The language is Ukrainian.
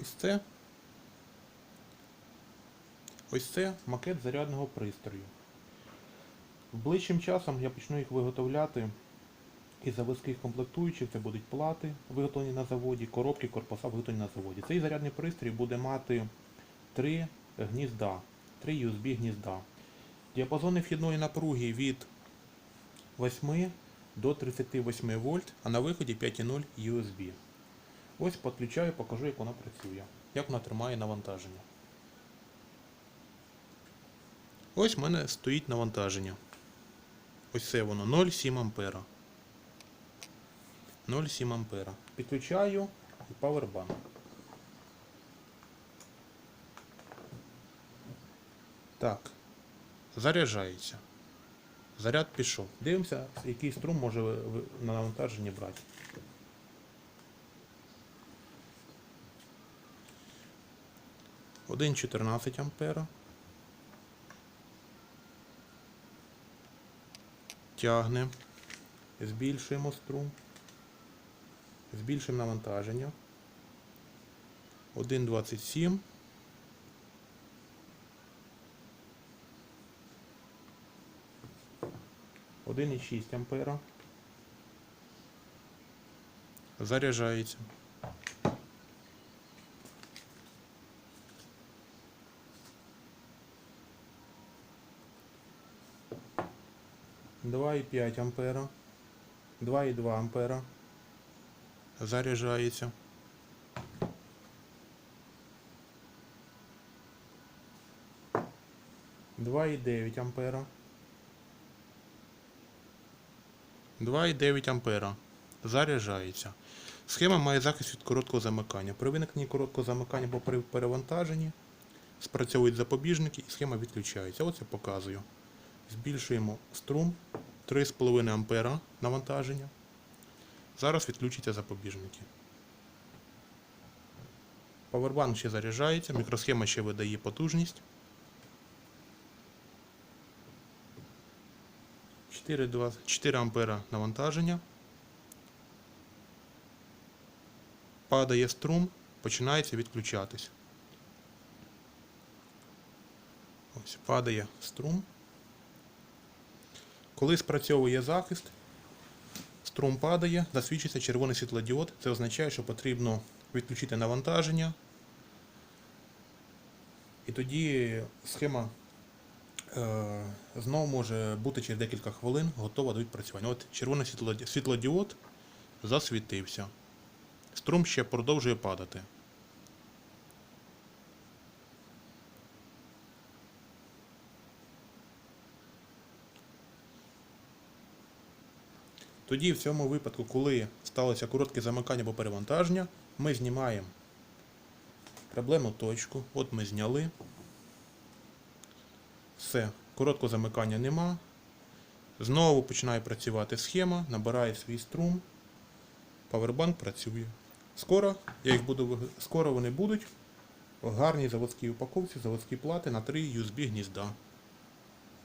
Ось це. Ось це макет зарядного пристрою. Ближчим часом я почну їх виготовляти із заводських комплектуючих. Це будуть плати, виготовлені на заводі, коробки, корпуса виготовлені на заводі. Цей зарядний пристрій буде мати три гнізда, три USB гнізда. Діапазони вхідної напруги від 8 до 38 вольт, а на виході 5,0 USB. Ось підключаю, покажу, як вона працює, як вона тримає навантаження. Ось в мене стоїть навантаження. Ось це воно 0,7 ампера. 0,7 ампера. Підключаю павербанк. Так. Заряджається. Заряд пішов. Дивимося, який струм може на навантаженні брати. Один 14 ампера. Тягне. Збільшуємо струм. Збільшуємо навантаження. 1,27. Один і 6 ампера. Заряджається. Два і 5 ампера. 2,2 ампера. Заряджається. Два і 9 ампера. 2,9 ампера. Заряджається. Схема має захист від короткого замикання. При виникненні короткого замикання або при перевантаженні спрацьовують запобіжники і схема відключається. Ось я показую. Збільшуємо струм 3,5 ампера навантаження. Зараз відключаться запобіжники. Павербанк ще заряджається, мікросхема ще видає потужність. 4, 4 ампера навантаження. Падає струм, починається відключатись. Ось падає струм. Коли спрацьовує захист, струм падає, засвідчується червоний світлодіод. Це означає, що потрібно відключити навантаження. І тоді схема е, знову може бути через декілька хвилин готова до відпрацювання. От червоний світлодіод засвітився. Струм ще продовжує падати. Тоді, в цьому випадку, коли сталося коротке замикання або перевантаження, ми знімаємо проблемну точку. От ми зняли. Все, короткого замикання нема. Знову починає працювати схема, набирає свій струм. Павербанк працює. Скоро, я їх буду, скоро вони будуть в гарній заводській упаковці, заводські плати на 3 USB гнізда.